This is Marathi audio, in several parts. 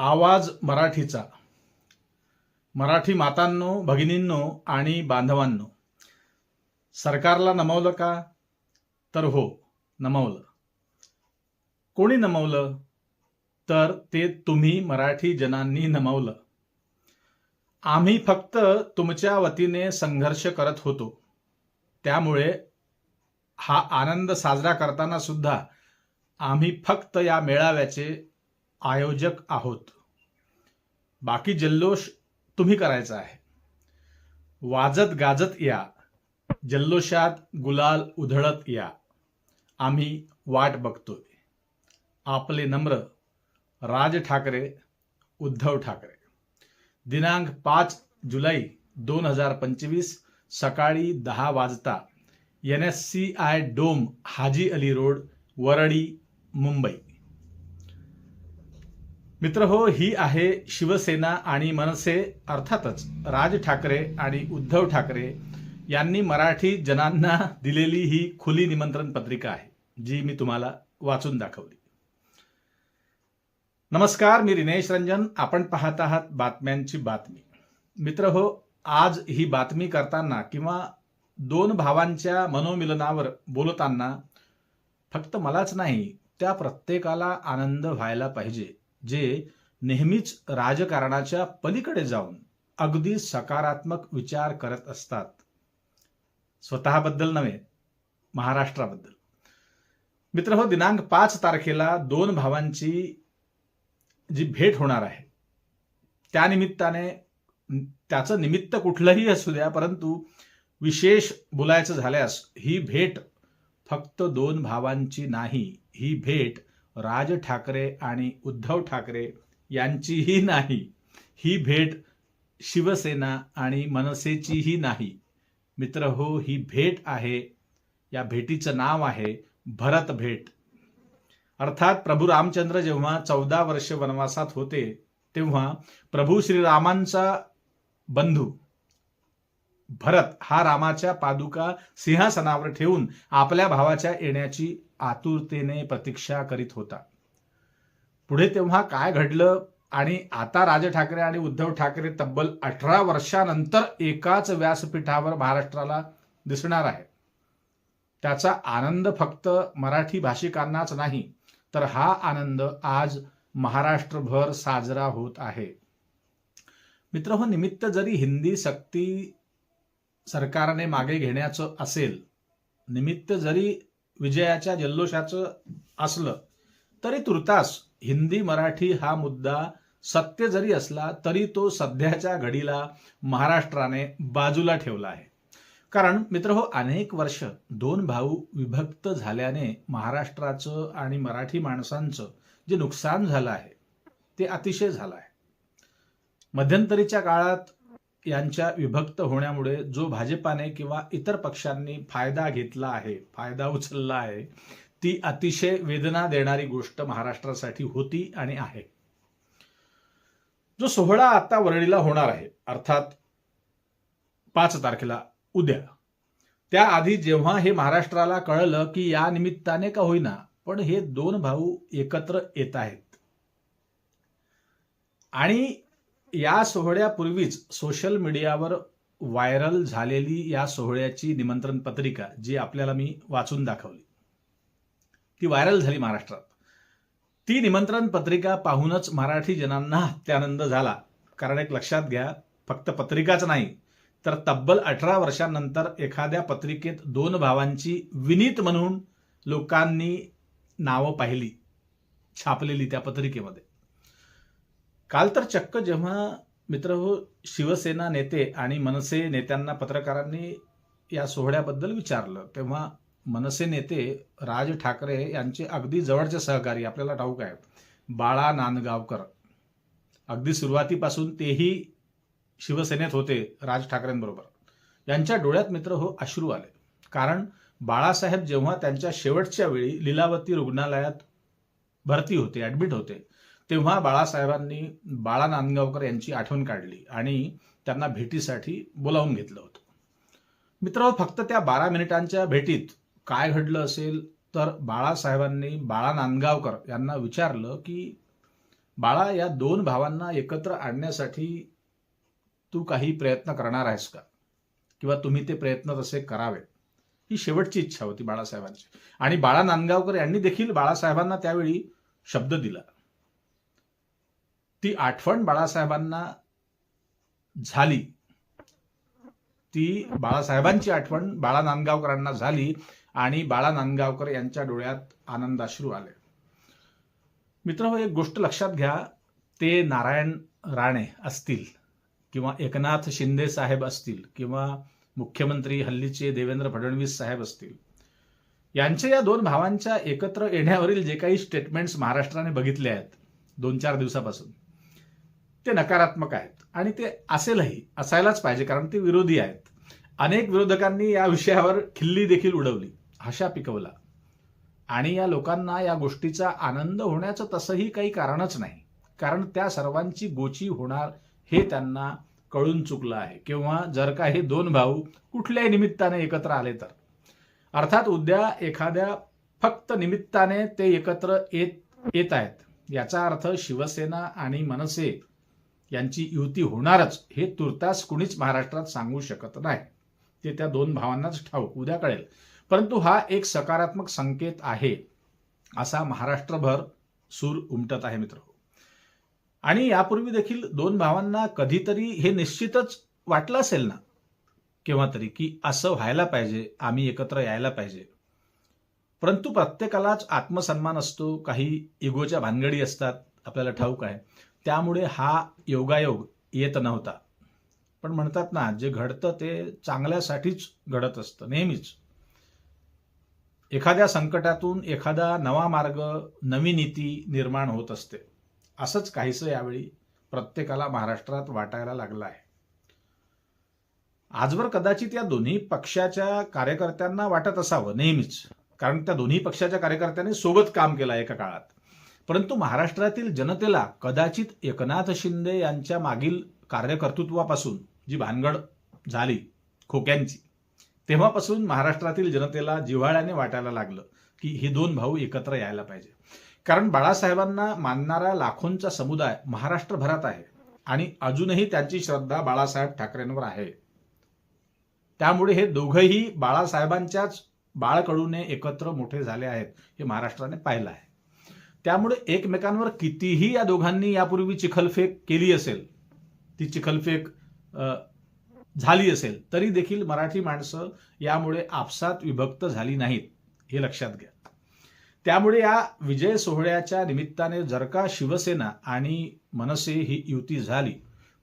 आवाज मराठीचा. मराठी मातांनो भगिनींनो आणि बांधवांनो सरकारला नमवलं का? तर हो नमवलं. कोणी नमवलं? तर ते तुम्ही मराठी जनांनी नमवलं. आम्ही फक्त तुमच्या वतीने संघर्ष करत होतो. त्यामुळे हा आनंद साजरा करताना सुद्धा आम्ही फक्त या मेळाव्याचे आयोजक आहोत. बाकी जल्लोष तुम्ही करायचा आहे. वाजत गाजत या. जल्लोषात गुलाल उधळत या. आम्ही वाट बघतोय. आपले नम्र राज ठाकरे उद्धव ठाकरे. दिनांक पाच जुलै दोन हजार पंचवीस सकाळी दहा वाजता N S C I dome Haji Ali road Worli Mumbai. मित्र हो ही आहे शिवसेना आणि मनसे अर्थातच राज ठाकरे आणि उद्धव ठाकरे यांनी मराठी जनांना दिलेली ही खुली निमंत्रण पत्रिका आहे जी मी तुम्हाला वाचून दाखवली. नमस्कार मी रिनेश रंजन. आपण पाहत आहात बातम्यांची बातमी. मित्र हो आज ही बातमी करताना किंवा दोन भावांच्या मनोमिलनावर बोलताना फक्त मलाच नाही त्या प्रत्येकाला आनंद व्हायला पाहिजे. जे नेहमीच राजकारणाच्या पलीकडे जाऊन अगदी सकारात्मक विचार करत असतात. स्वतःबद्दल नव्हे महाराष्ट्राबद्दल. मित्र हो दिनांक पाच तारखेला दोन भावांची जी भेट होणार आहे त्यानिमित्ताने त्याचं निमित्त कुठलंही असू द्या परंतु विशेष बोलायचं झाल्यास ही भेट फक्त दोन भावांची नाही ही भेट राज ठाकरे आणि उद्धव ठाकरे यांचीही नाही. ही भेट शिवसेना आणि मनसेचीही नाही. मित्र हो ही भेट आहे. या भेटीचं नाव आहे भरत भेट. अर्थात प्रभू रामचंद्र जेव्हा चौदा वर्ष वनवासात होते तेव्हा प्रभू श्रीरामांचा बंधू भरत हा रामाच्या पादुका सिंहासनावर ठेवून आपल्या भावाच्या येण्याची आतुरतेने प्रतीक्षा करीत होता. पुढे तेव्हा काय घडलं आणि आता राज ठाकरे आणि उद्धव ठाकरे तब्बल अठरा वर्षानंतर एकाच व्यासपीठावर महाराष्ट्राला दिसणार आहे त्याचा आनंद फक्त मराठी भाषिकांनाच नाही तर हा आनंद आज महाराष्ट्रभर साजरा होत आहे. मित्र हो निमित्त जरी हिंदी सक्ती सरकारने मागे घेण्याचं असेल निमित्त जरी विजयाच्या जल्लोषाचं असलं तरी तुर्तास हिंदी मराठी हा मुद्दा सत्य जरी असला तरी तो सध्याच्या घडीला महाराष्ट्राने बाजूला ठेवला आहे. कारण मित्र हो अनेक वर्ष दोन भाऊ विभक्त झाल्याने महाराष्ट्राचं आणि मराठी माणसांचं जे नुकसान झालं आहे ते अतिशय झालं आहे. मध्यंतरीच्या काळात यांच्या विभक्त होण्यामुळे जो भाजपाने किंवा इतर पक्षांनी फायदा घेतला आहे फायदा उचलला आहे ती अतिशय वेदना देणारी गोष्ट महाराष्ट्रासाठी होती आणि आहे. जो सोहळा आता वरळीला होणार आहे अर्थात पाच तारखेला उद्या. त्याआधी जेव्हा हे महाराष्ट्राला कळलं की या निमित्ताने का होईना पण हे दोन भाऊ एकत्र येत आहेत. आणि या सोहळ्यापूर्वीच सोशल मीडियावर व्हायरल झालेली या सोहळ्याची निमंत्रण पत्रिका जी आपल्याला मी वाचून दाखवली ती व्हायरल झाली महाराष्ट्रात. ती निमंत्रण पत्रिका पाहूनच मराठी जनांना हत्यानंद झाला. कारण एक लक्षात घ्या फक्त पत्रिकाच नाही तर तब्बल अठरा वर्षांनंतर एखाद्या पत्रिकेत दोन भावांची विनीत म्हणून लोकांनी नावं पाहिली छापलेली त्या पत्रिकेमध्ये. काल तर चक्क जेव्हा मित्र हो शिवसेना नेते आणि मनसे नेत्यांना पत्रकारांनी या सोहळ्याबद्दल विचारलं तेव्हा मनसे नेते राज ठाकरे यांचे अगदी जवळचे सहकारी आपल्याला ठाऊक आहे बाळा नांदगावकर. अगदी सुरुवातीपासून तेही शिवसेनेत होते राज ठाकरेंबरोबर. यांच्या डोळ्यात मित्र हो अश्रू आले. कारण बाळासाहेब जेव्हा त्यांच्या शेवटच्या वेळी लीलावती रुग्णालयात भरती होते ॲडमिट होते तेव्हा बाळासाहेबांनी बाळा नांदगावकर यांची आठवण काढली आणि त्यांना भेटीसाठी बोलावून घेतलं होतं. मित्र फक्त त्या बारा मिनिटांच्या भेटीत काय घडलं असेल तर बाळासाहेबांनी बाळा नांदगावकर यांना विचारलं की बाळा या दोन भावांना एकत्र आणण्यासाठी तू काही प्रयत्न करणार आहेस का? किंवा तुम्ही ते प्रयत्न तसे करावे ही शेवटची इच्छा होती बाळासाहेबांची. आणि बाळा नांदगावकर यांनी देखील बाळासाहेबांना त्यावेळी शब्द दिला. ती आठवण बाळासाहेबांना झाली. ती बाळासाहेबांची आठवण बाळा नांदगावकरांना झाली आणि बाळा नांदगावकर यांच्या डोळ्यात आनंदाश्रू आले. मित्र एक गोष्ट लक्षात घ्या. ते नारायण राणे असतील किंवा एकनाथ शिंदे साहेब असतील किंवा मुख्यमंत्री हल्लीचे देवेंद्र फडणवीस साहेब असतील यांच्या या दोन भावांच्या एकत्र येण्यावरील जे काही स्टेटमेंट्स महाराष्ट्राने बघितले आहेत दोन चार दिवसापासून ते नकारात्मक आहेत. आणि ते असेलही असायलाच पाहिजे कारण ते विरोधी आहेत. अनेक विरोधकांनी या विषयावर खिल्ली देखील उडवली हशा पिकवला. आणि या लोकांना या गोष्टीचा आनंद होण्याचं तसंही काही कारणच नाही. कारण त्या सर्वांची गोची होणार हे त्यांना कळून चुकलं आहे. किंवा जर का हे दोन भाऊ कुठल्याही निमित्ताने एकत्र आले तर. अर्थात उद्या एखाद्या फक्त निमित्ताने ते एकत्र येत येत आहेत. याचा अर्थ शिवसेना आणि मनसे यांची युती होणारच हे तुर्तास कुणीच महाराष्ट्रात सांगू शकत नाही. ते त्या दोन भावांनाच ठाऊक उद्या कळेल. परंतु हा एक सकारात्मक संकेत आहे असा महाराष्ट्रभर सूर उमटत आहे मित्र. आणि यापूर्वी देखील दोन भावांना कधीतरी हे निश्चितच वाटलं असेल ना? केव्हा तरी की असं व्हायला पाहिजे आम्ही एकत्र यायला पाहिजे. परंतु प्रत्येकालाच आत्मसन्मान असतो काही इगोच्या भानगडी असतात आपल्याला ठाऊक आहे. त्यामुळे हा योगायोग येत नव्हता. पण म्हणतात ना जे घडतं ते चांगल्यासाठीच घडत असतं नेहमीच. एखाद्या संकटातून एखादा नवा मार्ग नवी नीती निर्माण होत असते. असंच काहीसं यावेळी प्रत्येकाला महाराष्ट्रात वाटायला लागलं आहे. आजवर कदाचित या दोन्ही पक्षाच्या कार्यकर्त्यांना वाटत असावं नेहमीच. कारण त्या दोन्ही पक्षाच्या कार्यकर्त्यांनी सोबत काम केलं एका काळात. परंतु महाराष्ट्रातील जनतेला कदाचित एकनाथ शिंदे यांच्या मागील कार्यकर्तृत्वापासून जी भानगड झाली खोक्यांची तेव्हापासून महाराष्ट्रातील जनतेला जिव्हाळ्याने वाटायला लागलं की हे दोन भाऊ एकत्र यायला पाहिजे. कारण बाळासाहेबांना मानणारा लाखोंचा समुदाय महाराष्ट्रभरात आहे आणि अजूनही त्यांची श्रद्धा बाळासाहेब ठाकरेंवर आहे. त्यामुळे हे दोघंही बाळासाहेबांच्याच बाळकडूने एकत्र मोठे झाले आहेत हे महाराष्ट्राने पाहिलं आहे. त्यामुळे एकमेकांवर कितीही या दोघांनी यापूर्वी चिखलफेक केली असेल ती चिखलफेक झाली असेल तरी देखील मराठी माणसं यामुळे आपसात विभक्त झाली नाहीत हे लक्षात घ्या. त्यामुळे या विजय सोहळ्याच्या निमित्ताने जर का शिवसेना आणि मनसे ही युती झाली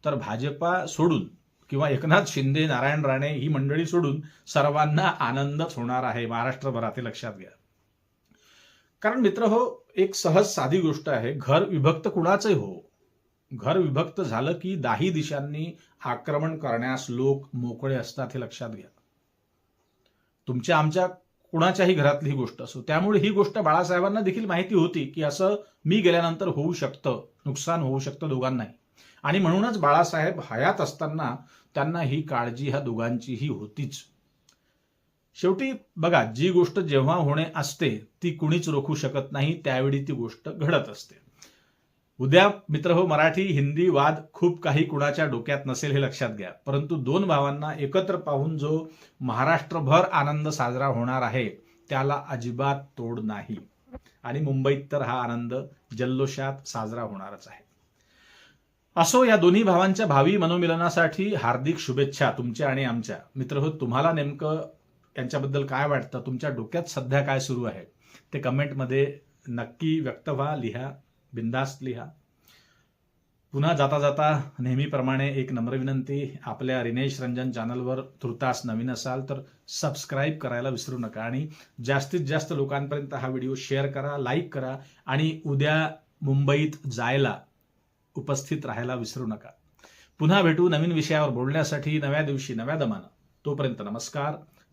तर भाजपा सोडून किंवा एकनाथ शिंदे नारायण राणे ही मंडळी सोडून सर्वांना आनंदच होणार आहे महाराष्ट्रभरात हे लक्षात घ्या. कारण मित्र हो एक सहज साधी गोष्ट आहे. घर विभक्त कुणाचंही हो. घर विभक्त झालं की दाही दिशांनी आक्रमण करण्यास लोक मोकळे असतात हे लक्षात घ्या. तुमच्या आमच्या कुणाच्याही घरातली ही गोष्ट असो. त्यामुळे ही गोष्ट बाळासाहेबांना देखील माहिती होती की असं मी गेल्यानंतर होऊ शकतं. नुकसान होऊ शकतं दोघांनाही. आणि म्हणूनच बाळासाहेब हयात असताना त्यांना ही काळजी ह्या दोघांचीही होतीच. शेवटी बघा जी गोष्ट जेव्हा होणे असते ती कुणीच रोखू शकत नाही त्यावेळी ती गोष्ट घडत असते. उद्या मित्र हो मराठी हिंदी वाद खूप काही कुणाच्या डोक्यात नसेल हे लक्षात घ्या. परंतु दोन भावांना एकत्र पाहून जो महाराष्ट्रभर आनंद साजरा होणार आहे त्याला अजिबात तोड नाही. आणि मुंबईत तर हा आनंद जल्लोषात साजरा होणारच आहे. असो या दोन्ही भावांच्या भावी मनोमिलनासाठी हार्दिक शुभेच्छा तुमच्या आणि आमच्या. मित्र हो तुम्हाला नेमकं यांच्याबद्दल काय वाटतं? तुमच्या डोक्यात सध्या काय सुरू आहे? ते कमेंटमध्ये नक्की व्यक्त व्हा लिहा बिंदास्त लिहा. पुन्हा जाता जाता नेहमीप्रमाणे एक नम्र विनंती आपल्या रिनेश रंजन चॅनलवर तृतास नवीन असाल तर सबस्क्राईब करायला विसरू नका आणि जास्तीत जास्त लोकांपर्यंत हा व्हिडिओ शेअर करा लाईक करा आणि उद्या मुंबईत जायला उपस्थित राहायला विसरू नका. पुन्हा भेटू नवीन विषयावर बोलण्यासाठी नव्या दिवशी नव्या दमानं. तोपर्यंत नमस्कार.